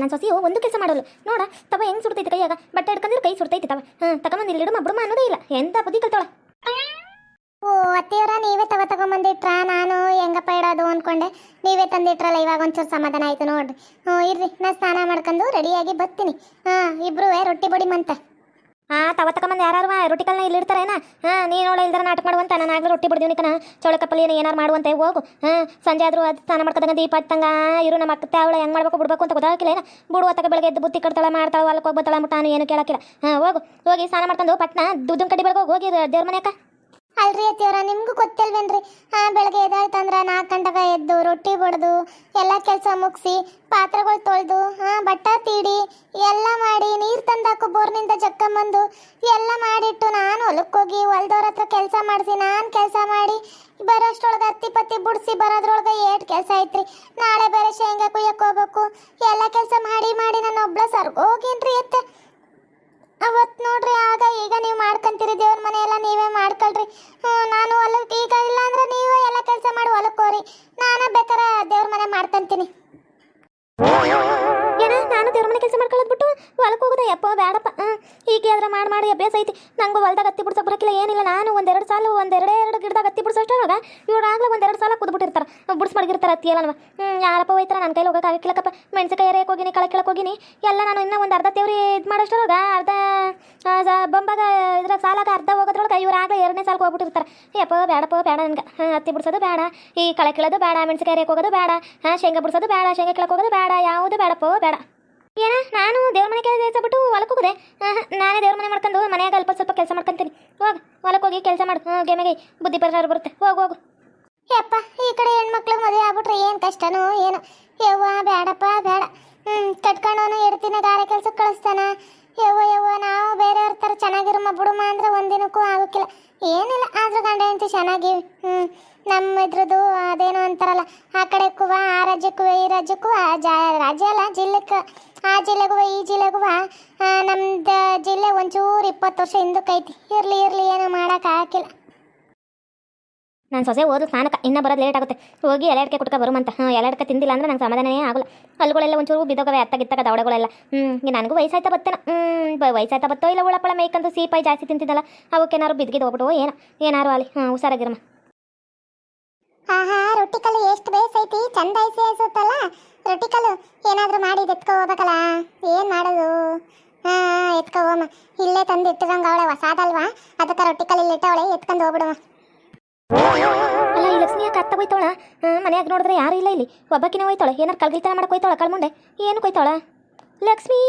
ನನ್ನ ಸೊಸಿಯು ಒಂದು ಕೆಲಸ ಮಾಡೋಳು ನೋಡ, ತವ ಹೆಂಗ್ ಸುಡ್ತೈತೆ ಕೈಯಾಗ? ಬಟ್ಟೆ ಹಿಡ್ಕಂದ್ರೆ ಕೈ ಸುಡ್ತೈತೆ ತವ. ಹಾಂ, ತಗೊಂಬಂದು ಇಲ್ಲಿ ಇಡಮ ಬಿಡುಮ ಅನ್ನೋದೇ ಇಲ್ಲ. ಎಂತ ಬುದ್ಧಿ ಕಲ್ತಾಳ ಓ, ಅತ್ತೆಯವರ, ನೀವೇ ತವ ತಗೊಂಬಂದಿಟ್ರ? ನಾನು ಹೆಂಗಪ್ಪ ಇಡೋದು ಅನ್ಕೊಂಡೆ. ನೀವೇ ತಂದಿಟ್ರಲ್ಲ, ಇವಾಗ ಒಂಚೂರು ಸಮಾಧಾನ ಆಯ್ತು ನೋಡ್ರಿ. ಹ್ಞೂ, ಇರ್ರಿ, ನಾ ಸ್ನಾನ ಮಾಡ್ಕೊಂಡು ರೆಡಿಯಾಗಿ ಬರ್ತೀನಿ. ಹಾಂ ಇಬ್ರು ರೊಟ್ಟಿ ಬಡಿ ಮಂತ. ಆ, ತವ ತಗೊಂಬಂದು ಯಾರು ಆ ರೊಟ್ಟಿಕಲ್ನ ಏನ? ಹಾ, ನೀ ನೋಡ ಇಲ್ದಾರ ನಾಟಕ ಮಾಡುವಂತ, ನಾನು ರೊಟ್ಟಿ ಬಿಡ್ದೀವಿ ಕಣ. ಚೌಳಕಪ್ಪಲ್ಲಿ ಏನಾರು ಮಾಡುವಂತೆ, ಹೋಗು. ಹಾ, ಸಂಜೆ ಆದ್ರೂ ಅದು ಸ್ನಾನ ಮಾಡ್ಕೊತಂಗ, ದೀಪ ಹತ್ತಂಗ ಇರು ನಮ್ಮ ಅಕ್ಕ ಅವಳು ಹೆಂಗ್ ಮಾಡ್ಬೇಕು, ಬಿಡ್ಬೇಕು ಅಂತ ಗೊತ್ತಾಗಿಲ್ಲ ಏನ? ಬಿಡುವ ತಗ ಬೆಳಗ್ಗೆ ಎದ್ದು ಬುತ್ತಿ ಕಟ್ತಾಳ, ಮಾಡ್ತಾಳ ಹೊಲಕ್ಕೆ ಹೋಗ್ಬತ್ತಾಳ ಮುಟ್ಟ ನಾನು ಏನು ಕೇಳಕ್ಕಿಲ್ಲ. ಹಾ, ಹೋಗು. ಹೋಗಿ ಸ್ನಾನ ಮಾಡ್ಕೊಂಡು, ಪಟ್ನ ದುಡ್ಡು ಕಡಿ ಬೆಳಗ್ಗೆ ಹೋಗಿ ದೇವ್ರ ಮನೆಯಕ್ಕ. ಅಲ್ರಿ ಅತ್ತಿಯವರ, ನಿಮ್ಗೂ ಗೊತ್ತಿಲ್ವೇನ್ರಿ? ಹಾ, ಬೆಳಗ್ಗೆ ಎದ್ದಾಳ್ತಂದ್ರ ನಾಲ್ಕು ಗಂಟೆಗೆ ಎದ್ದು ರೊಟ್ಟಿ ಬಡ್ದು, ಎಲ್ಲ ಕೆಲಸ ಮುಗಿಸಿ, ಪಾತ್ರೆಗಳು ತೊಳೆದು, ಹಾ, ಬಟ್ಟ ತೀಡಿ, ಎಲ್ಲ ಮಾಡಿ, ನೀರು ತಂದಾಕು ಬೋರ್ನಿಂದ ಜಕ್ಕಂಬಂದು ಎಲ್ಲ ಮಾಡಿಟ್ಟು ನಾನು ಹೊಲಕ್ಕೆ ಹೋಗಿ ಹೊಲ್ದವ್ರ ಹತ್ರ ಕೆಲಸ ಮಾಡಿಸಿ, ನಾನು ಕೆಲಸ ಮಾಡಿ, ಬರೋಷ್ಟ್ರೊಳಗೆ ಹತ್ತಿ ಪತ್ತಿ ಬಿಡಿಸಿ, ಬರೋದ್ರೊಳಗೆ ಏಟ್ ಕೆಲಸ ಐತ್ರಿ. ನಾಳೆ ಬೇರೆ ಶೇಂಗಾ ಕುಯ್ಯಕ್ಕೆ ಹೋಗ್ಬೇಕು. ಎಲ್ಲ ಕೆಲಸ ಮಾಡಿ ಮಾಡಿ ನಾನು ಒಬ್ಳ ಸರ್ಗೋಗೇನ್ರಿ ಎತ್ತೆ. ಅವತ್ತು ನೋಡ್ರಿ ಆಗ ಈಗ ನೀವು ಮಾಡ್ಕೊಂತೀರಿ ದೇವ್ರ ಮನೆ ಎಲ್ಲ ನೀವೇ ಮಾಡ್ಕೊಳ್ರಿ ನಾನು ಹೊಲಕ್ಕೆ ಈಗ ಇಲ್ಲ ಅಂದ್ರೆ ನೀವು ಎಲ್ಲ ಕೆಲಸ ಮಾಡಿ ಹೊಲಕ್ಕೆ ಹೋರಿ ನಾನು ಬೇಕಾರೆ ದೇವ್ರ ಮನೆ ಮಾಡ್ಕೊಂತೀನಿ ಏನ, ನಾನು ದೇವ್ರ ಮನೆ ಕೆಲಸ ಮಾಡ್ಕೊಳ್ಳೋದು ಬಿಟ್ಟು ಹೊಲಕ್ಕೆ ಹೋಗೋದೆ? ಯಪ್ಪ ಬೇಡಪ್ಪ ಈಗ ಅದ್ರ ಮಾಡಿ ಮಾಡಿ ಅಭ್ಯಾಸ ಐತಿ. ನಂಗೆ ಹೊಲ್ದಾಗ ಹತ್ತಿ ಬಿಡ್ಸೋ ಬರಕಿಲ್ಲ, ಏನಿಲ್ಲ. ನಾನು ಒಂದೆರಡು ಸಾಲ, ಒಂದೆರಡೇ ಎರಡು ಗಿಡದಾಗ ಹತ್ತಿ ಇವ್ರು ಆಗ್ಲೇ ಒಂದೆರಡು ಸಾಲ ಕುದ್ಬಿಟ್ಟಿರ್ತಾರೆ. ಬಿಡ್ಸ್ ಮಡಗಿರ್ತಾರೆ ಹತ್ತಿ ಹ್ಞೂ ಯಾರಪ್ಪ ಹೋಯ್ತಾರ? ನನ್ನ ಕೈಲಿ ಹೋಗಕ್ಕೆ ಆಗಿಕ್ಲಕ್ಕಪ್ಪ ಮೆಣಸಿನಕಾಯಿ ಎರೆಯಕ್ಕೆ ಹೋಗಿನಿ ಕಳೆ ಹೋಗಿನಿ. ಎಲ್ಲ ನಾನು ಇನ್ನೂ ಒಂದು ಅರ್ಧ ತೇವ್ರಿ ಇದು ಮಾಡೋಷ್ಟ್ರೊಳಗ ಅರ್ಧ ಬಂಬಾಗ ಇದ್ರಾಗ ಸಾಲಾಗ ಅರ್ಧ ಹೋಗೋದ್ರೊಳಗೆ ಇವ್ರು ಆಗಲೇ ಎರಡನೇ ಸಾಲಕ್ಕೆ ಹೋಗ್ಬಿಟ್ಟಿರ್ತಾರೆ. ಯಪ್ಪ ಬೇಡಪ್ಪ ಬೇಡ ನನಗೆ. ಹಾಂ, ಹತ್ತಿ ಬಿಡ್ಸೋದು ಬೇಡ ಈ ಕಳೆ ಕೀಳೋದು ಬೇಡ ಎರೆಯಕ್ಕೆ ಹೋಗೋದು ಬೇಡ ಹಾಂ, ಶೇಂಗಾ ಬಿಡ್ಸೋದು ಬೇಡ ಶೇಂಗಾ ಕಿಳಕ್ಕೆ ಹೋಗೋದು ಬೇಡ ಯಾವುದು ಬೇಡಪ್ಪ ಬೇಡ ಏನ, ನಾನು ದೇವ್ರ ಮನೆ ಕೆಲಸ ಬಿಟ್ಟು ಹೊಲಕ್ಕೆ ಹೋಗಿದೆ? ನಾನೇ ದೇವ್ರ ಮನೆ ಮಾಡ್ಕೊಂಡು ಮನೆಯಾಗ ಅಲ್ಪ ಸ್ವಲ್ಪ ಕೆಲಸ ಮಾಡ್ಕೊಂತೀನಿ. ಹೋಗ ಹೊಲಕ್ಕೆ ಹೋಗಿ ಕೆಲಸ ಮಾಡು. ಹ್ಞೂ ಗೆಮೆಗೆ ಬುದ್ಧಿ ಪರಿಹಾರ ಬರುತ್ತೆ. ಹೋಗು ಹೋಗು. ಯಪ್ಪ ಈ ಕಡೆ ಹೆಣ್ಮಕ್ಳು ಮದುವೆ ಆಗ್ಬಿಟ್ರೆ ಏನು ಕಷ್ಟನೋ ಏನೋ. ಯವ್ವ ಬೇಡಪ್ಪ ಬೇಡ ಹ್ಞೂ ಕಟ್ಕೊಂಡವನು ಇರ್ತೀನಿ ಗಾರೆ ಕೆಲ್ಸಕ್ಕೆ ಕಳಿಸ್ತಾನ. ಯವ್ವ ಯವ್ವ ನಾವು ಬೇರೆಯವ್ರ ಥರ ಚೆನ್ನಾಗಿರಮ್ಮ ಬಿಡುಮ ಅಂದ್ರೆ ಒಂದಿನಕ್ಕೂ ಆಗೋಕ್ಕಿಲ್ಲ. ಏನಿಲ್ಲ, ಆದ್ರೂ ಗಂಡ ಹೆಂಡತಿ ಚೆನ್ನಾಗಿ ಹ್ಞೂ ನಮ್ಮ ಇದ್ರದ್ದು ಅದೇನೋ ಅಂತಾರಲ್ಲ, ಆ ಕಡೆಕ್ಕೂ ಆ ರಾಜ್ಯಕ್ಕೂ ಈ ರಾಜ್ಯಕ್ಕೂ ಆ ಜಾ, ರಾಜ್ಯ ಅಲ್ಲ ಜಿಲ್ಲೆಕ್ಕೆ ಆ ಜಿಲ್ಲೆಗೂ ಈ ಜಿಲ್ಲೆಗೂ ನಮ್ದು ಜಿಲ್ಲೆ ಒಂಚೂರು ಇಪ್ಪತ್ತು ವರ್ಷ ಹಿಂದಕ್ಕೈತಿ ಇರಲಿ ಇರಲಿ, ಏನೋ ಮಾಡೋಕ್ಕಾಗಿಲ್ಲ ನಾನು ಸೊಸೆ ಓದು ಸ್ನಾನಕ್ಕೆ, ಇನ್ನೂ ಬರೋದು ಲೇಟ್ ಆಗುತ್ತೆ. ಹೋಗಿ ಎಲೆಡ್ಕೆ ಕುಟ್ಕ ಬರುಮಂತ. ಹ್ಞೂ ಎಲೆಡ್ಕೆ ತಿಂದಿಲ್ಲ ಅಂದ್ರೆ ನಂಗೆ ಸಮಾಧಾನನೇ ಆಗಲ್ಲ. ಹಲ್ಲುಗಳೆಲ್ಲ ಒಂಚೂರು ಬಿದ್ದೋಗವೆ, ಅತ್ತಗಿತ್ತಗ ದವಡೆಗಳೆಲ್ಲ ಹ್ಞೂ ನನಗೂ ವಯಸ್ಸಾಯ್ತಾ ಬತ್ತೇನ. ಹ್ಞೂ ವಯಸ್ಸಾಯ್ತಾ ಬತ್ತೋ ಇಲ್ಲ ಉಳಪಳ ಮೇಯ್ಕಂದು ಸೀಪಾಯಿ ಜಾಸ್ತಿ ತಿಂತಿದ್ದಲ್ಲ ಅವಕ್ಕೇನಾರು ಬಿದ್ದಿದ್ದು ಹೋಗ್ಬಿಟ್ಟು ಏನೋ. ಏನಾರು ಅಲ್ಲಿ ಹ್ಞೂ ಹುಷಾರಾಗಿರಮ್ಮ. ಆಹಾ ರೊಟ್ಟಿ ಕಲ್ಲು ಎಷ್ಟು ಬೇಸೈತಿ, ಚಂದ ಐಸಿ ಅನ್ಸುತ್ತಲ್ಲ. ರೊಟ್ಟಿ ಕಲ್ಲು ಏನಾದ್ರೂ ಮಾಡಿ ಎತ್ಕೊ ಹೋಗ್ಬೇಕಲ್ಲ. ಏನು ಮಾಡೋದು? ಹಾಂ, ಎತ್ಕೊ ಹೋಮ ಇಲ್ಲೇ ತಂದು ಇಟ್ಟಿರಂಗ ಅವಳೆ, ಹೊಸಾದಲ್ವಾ? ಅದಕ್ಕೆ ರೊಟ್ಟಿ ಕಲ್ಲು ಇಲ್ಲಿ ಇಟ್ಟವಳೆ ಎತ್ಕೊಂಡು ಹೋಗ್ಬಿಡುವ. ಅಲ್ಲ ಈ ಲಕ್ಷ್ಮಿ ಯಾಕೆ ಅತ್ತ ಹೋಯ್ತಾಳ? ಮನ್ಯಾಗ ನೋಡಿದ್ರೆ ಯಾರು ಇಲ್ಲ ಇಲ್ಲಿ. ಒಬ್ಬಕಿನ ಹೋಯ್ತಾಳೆ. ಏನಾರು ಕಳ್ಗಿಲ್ತನ ಮಾಡಕ್ಕೆ ಹೋಯ್ತಾಳ ಕಳ್ಮುಂಡೆ ಏನು ಕೊಯ್ತಾಳ? ಲಕ್ಷ್ಮೀ!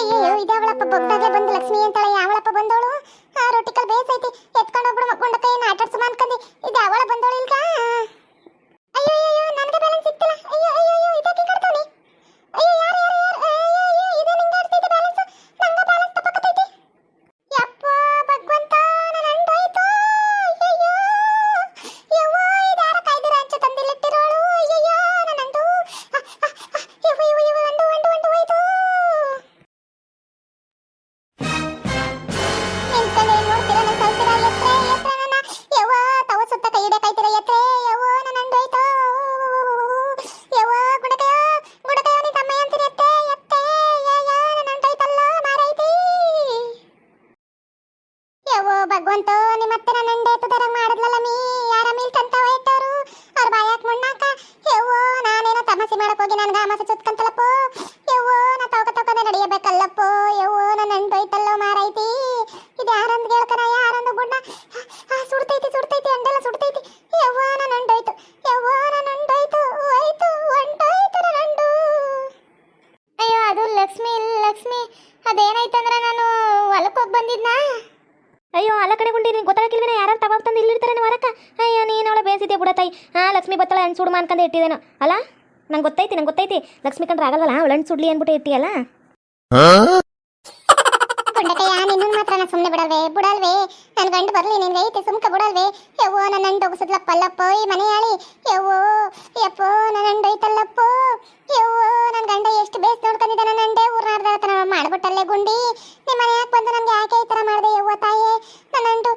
ಅಯ್ಯೋ ಇದಾವಳಪ್ಪ ಬೊಗ್ದಾಗ್ಲೇ ಬಂದು ಲಕ್ಷ್ಮಿ ಅಂತಾಳೆ ಯಾವಳಪ್ಪ ಬಂದವಳು? ಬೇಸ್ ಬೇಸೈತಿ. ಎತ್ಕೊಂಡು ಹೋಗ್ಬಿಡು ಮಕ್ಕೊಂಡಕ್ಕ ಏನು ಆಟಾಡ್ಸು ಅನ್ಕಂದಿ. ಯಾವಳ ಬಂದವಳು ಇಲ್ಕ ಭಗವಂತ ನಿಮ್ಮತ್ತೆ ನನ್ನ ಅಂಡೆ ತುದರ ಮಾಡಿದ್ಲಲ್ಲ ಮೀ? ಯಾರ ಮೀಲ್ ಕಂತ ಹೋಯ್ತವ್ರು? ಅವ್ರ ಬಾಯಾಕ್ ಮುಣ್ಣಾಕ, ಯವ್ವೋ, ನಾನೇನೋ ತಮಸಿ ಮಾಡಕ್ ಹೋಗಿ ನನ್ಗೆ ಆಮಸ ಚುತ್ಕಂತಲಪ್ಪ ಯವ್ವೋ, ನಾ ತೋಕ ತವಕನೆ ನಡೆಯಬೇಕಲ್ಲಪ್ಪ? ಯವ್ವೋ ನನ್ನ ಅಂಡು ಹೋಯ್ತಲ್ಲೋ ಮಾರೈತಿ ಇದು ಯಾರಂದ್ ಕೇಳ್ಕನ ಯಾರಂದು ಗುಡ್ಡ ಆ, ಸುಡ್ತೈತಿ ಸುಡ್ತೈತಿ ಅಂಡೆಲ್ಲ ಸುಡ್ತೈತಿ ಯವ್ವೋ ನನ್ನ ಅಂಡು ಹೋಯ್ತು ಯವ್ವೋ ನನ್ನ ಅಂಡು ಹೋಯ್ತು ಹೋಯ್ತು ಹೊಂಟೋಯ್ತು ನನ್ನ ಅಂಡು ಅಯ್ಯೋ ಅದು ಲಕ್ಷ್ಮಿ ಲಕ್ಷ್ಮಿ ಅದೇನಾಯ್ತಂದ್ರೆ ನಾನು ಹೊಲಕ್ಕೆ ಹೋಗಿ ಬಂದಿದ್ನಾ ಅಯ್ಯೋ ಅಲ್ಲ ಕಡೆ ಗುಂಡಿ ನೀನು ಗೊತ್ತಾಗಿಲ್ವೇನ ಯಾರು ತಗೋ ತಂದು ಇಲ್ಲಿರ್ತಾರೆ ಹೊರಕ ಅಯ್ಯೋ ನೀನು ಅವಳ ಬೇಸಿದ್ದೆ ಬಿಡತ್ತಾಯಿ ಹಾಂ ಲಕ್ಷ್ಮಿ ಬತ್ತಳ ಹಣ್ಣು ಸುಡುಮ ಅನ್ಕಂಡು ಇಟ್ಟಿದ್ದೇನೋ. ಅಲ್ಲ? ನಂಗೆ ಗೊತ್ತೈತಿ ನಂಗೆ ಗೊತ್ತೈತಿ. ಲಕ್ಷ್ಮಿ ಕಂಡ್ರೆ ಆಗಲ್ವಲ್ಲ ಅವಳು ಹಣ್ಣು ಸುಡ್ಲಿ ಅಂದ್ಬಿಟ್ಟು ಇಟ್ಟಿಯಲ್ಲ? ಗುಂಡಕಯ್ಯ ನಿನ್ನ ಮಾತ್ರ ನಾನು ಸುಮ್ಮನೆ ಬಿಡಲ್ವೇ? ಬಿಡಲ್ವೇ? ನನ್ನ ಗಂಡು ಬರ್ಲಿ ನಿನ್ಗೆ ಐತೆ ಸುಮ್ಕ ಬಿಡಲ್ವೇ? ಯವ್ವೋ ನನ್ನ ಅಂಡು ಹೋಗಿಸದ್ಲಪ್ಪಲ್ಲಪ್ಪ ಈ ಮನೆ ಹೇಳಿ ಯವ್ವೋ, ಯಪ್ಪೋ ನನ್ನ ಅಂಡು ಐತಲ್ಲಪ್ಪ. ಯವ್ವೋ ನನ್ನ ಗಂಡ ಎಷ್ಟು ಬೇಸ್ ನೋಡ್ಕೊಂಡಿದ್ದೆ ನನ್ನ ಅಂಡೆ ಊರ್ನಾಡ್ದ ಮಾಡ್ಬಿಟ್ಟಲ್ಲೇ ಗುಂಡಿ. ನಿಮ್ಮ ಮನೆ ಯಾಕೆ ಬಂದು ನನಗೆ ಯಾಕೆ ಈ ತರ ಮಾಡಿದೆ ಯವ್ವ ತಾಯೇ? ನನ್ನ ಅಂಡು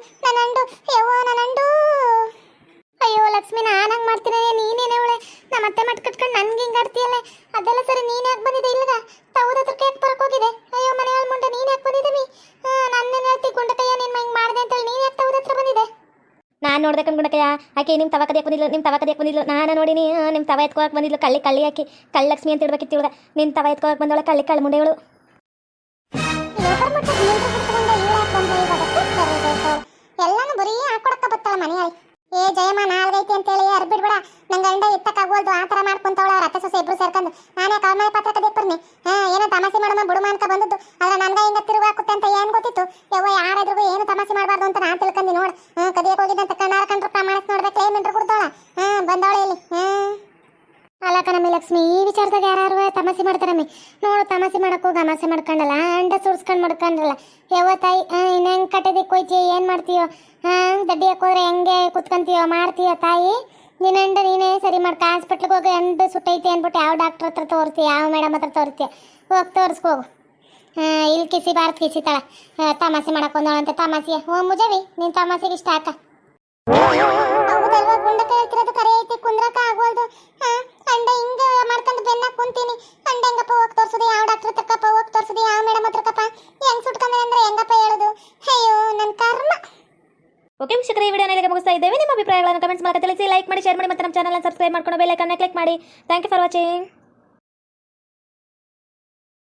ನಾನು ನೋಡ್ದೆ ಕಣ್ಗುಣಕಯ್ಯ. ಆಕೆ ನಿಮ್ಮ ತವ ಕದಿಯಕ್ಕೆ ಬಂದಿಲ್ಲ ನಿಮ್ಮ ತವ ಕದಿಯಕ್ಕೆ ಬಂದಿಲ್ಲ ನಾನು ನೋಡಿನಿ ನಿಮ್ಮ ತವ ಎತ್ಕೋಕ್ ಬಂದಿಲ್ಲ ಕಳ್ಳಿ ಕಳ್ಳಿ ಹಾಕಿ ಕಳ್ಳಕ್ಷ್ಮಿ ಅಂತ ಇಡ್ಬೇಕಿತ್ತು ಇವಳ ನಿಮ್ಮ ತವ ಎತ್ಕೋಕ್ ಬಂದವಳೆ? ಕಳ್ಳಿ ಕಳ್ಳಿ ಕರಿಬೇಕು ಎಲ್ಲಾನು ಬರೀ ಹಾಕೊಡಕ್ಕ ಬತ್ತಾಳ ಮನೆಯಲ್ಲಿ ಏ ಜಯಮ್ಮ ನಾಲ್ಗೈತಿ ಅಂತೇಳಿ ಅರ್ಬಿಡ್ಬೇಡ ನಂಗ ಗಂಡ ಎತ್ತಕ್ಕಾಗೋಲ್ದು ಆ ತರ ಮಾಡ್ಕೊಂತವಳ ರಥ ಸೊಸೆ ಇಬ್ರು ಸೇರ್ಕೊಂಡು. ನಾನೇ ಕಾಲ್ ಮೇಲೆ ಪತ್ರ ಕದಿಯಕ್ ಬರ್ನಿ ಹಾ, ಏನೋ ತಮಾಸೆ ಮಾಡಮ್ಮ, ಬುಡುಮ ಅಂತ ಬಂದದ್ದು. ಆದ್ರೆ ನನ್ಗ ಹಿಂಗ ತಿರುಗಾಕುತ್ತೆ ಅಂತ ಏನ್ ಗೊತ್ತಿತ್ತು? ಯವ್ವ ಯಾರಾದ್ರೂ ಏನು ತಮಾಸೆ ಮಾಡಬಾರ್ದು ಅಂತ ನಾನು ತಿಳ್ಕೊಂಡಿ ನೋಡ್. ಹ್ಮ್, ಕದಿಯಕ್ ಹೋಗಿದ್ದಂತ ಕಣ್ಣಾರ ಕಂಡ್ರು ಪ್ರಮಾಣಿಸ್ ನೋಡ್ಬೇಕು ಏನ್ ಮಿಂಟ್ರು ಕೊಡ್ತಾಳ. ಹಾ ಬಂದವಳೆ ಇಲ್ಲಿ. ಕಣಮ್ಮಿ ಲಕ್ಷ್ಮಿ ಈ ವಿಚಾರದಾಗ ಯಾರು ತಮಾಸೆ ಮಾಡ್ತಾರಮ್ಮಿ ನೋಡು ತಮಾಸೆ ಮಾಡಕ್ಕೂ ಗಮಾಸೆ ಮಾಡ್ಕೊಂಡಲ್ಲ, ಅಂಡ ಸುಡ್ಸ್ಕೊಂಡ್ ಮಾಡ್ಕೊಂಡ್ರಲ್ಲ. ಯಾವ ತಾಯಿ ಇನ್ನು ಹೆಂಗ್ ಕಟ್ಟದಿಕ್ ಏನು ಮಾಡ್ತೀಯೋ? ಹಾ ದಡ್ಡಿ ಹಾಕೋದ್ರೆ ಹೆಂಗೆ ಕುತ್ಕೊಂತೀಯೋ, ಮಾಡ್ತೀಯೋ ತಾಯಿ? ನಿನ್ನ ಅಂಡ ನೀನೇ ಸರಿ ಮಾಡ್ಕ, ಹಾಸ್ಪಿಟ್ಲಿಗೆ ಹೋಗಿ ಅಂಡು ಸುಟ್ಟೈತಿ ಅಂದ್ಬಿಟ್ಟು ಯಾವ ಡಾಕ್ಟರ್ ಹತ್ರ ತೋರಿಸ್ತೀಯ ಯಾವ ಮೇಡಮ್ ಹತ್ರ ತೋರಿಸ್ತೀಯ ಹೋಗಿ ತೋರಿಸ್ಕೋಗು ಇಲ್ಲಿ ಕಿಸಿ ಭಾರತ್ ಕಿಸಿತಾಳ. ತಮಾಸೆ ಮಾಡಕ್ ಅಂತ ತಮಾಸೆ ಹ್ಞೂ ಮುಜವಿ ನಿನ್ ತಮಾಸೆಗೆ ಇಷ್ಟ ಆಕ ಹೌದಲ್ವಾ, ಗುಂಡಕ ಹೇಳ್ತಿರೋದು ಕರೆ ಐತಿ, ಕುಂದ್ರಕ ಆಗೋಲ್ದು. ಹಾ ಅಂಡ ಹಿಂಗೆ ಮಾಡ್ಕೊಂಡು ಬೆನ್ನ ಕುಂತೀನಿ. ಅಂಡ ಹೆಂಗಪ್ಪ ಹೋಗಿ ತೋರಿಸೋದು? ಯಾವ ಡಾಕ್ಟರ್ ತಕ್ಕಪ್ಪ ಹೋಗಿ ತೋರಿಸೋದು? ಯಾವ ಮೇಡಮ್ ಹತ್ರಕ್ಕಪ್ಪ ಹೆಂಗ್ ಸುಟ್ಕೊಂಡ್ರೆ ಅಂದ್ರೆ ಹೆಂಗಪ್ಪ ಹೇಳೋದು? ಅಯ್ಯೋ ನನ್ನ ಕರ್ಮ. ಓಕೆ ವೀಕ್ಷಕರೇ, ಈ ವಿಡಿಯೋನ ಇಲ್ಲಿಗೆ ಮುಗಿಸ್ತಾ ಇದ್ದೇವೆ. ನಿಮ್ಮ ಅಭಿಪ್ರಾಯಗಳನ್ನು ಕಮೆಂಟ್ಸ್ ಮೂಲಕ ತಿಳಿಸಿ ಲೈಕ್ ಮಾಡಿ ಶೇರ್ ಮಾಡಿ, ಮತ್ತು ನಮ್ಮ ಚಾನಲ್ನ ಸಬ್ಸ್ಕ್ರೈಬ್ ಮಾಡ್ಕೊಂಡು ಬೆಲ್ ಐಕನ್ನ ಕ್ಲಿಕ್ ಮಾಡಿ. Thank you for watching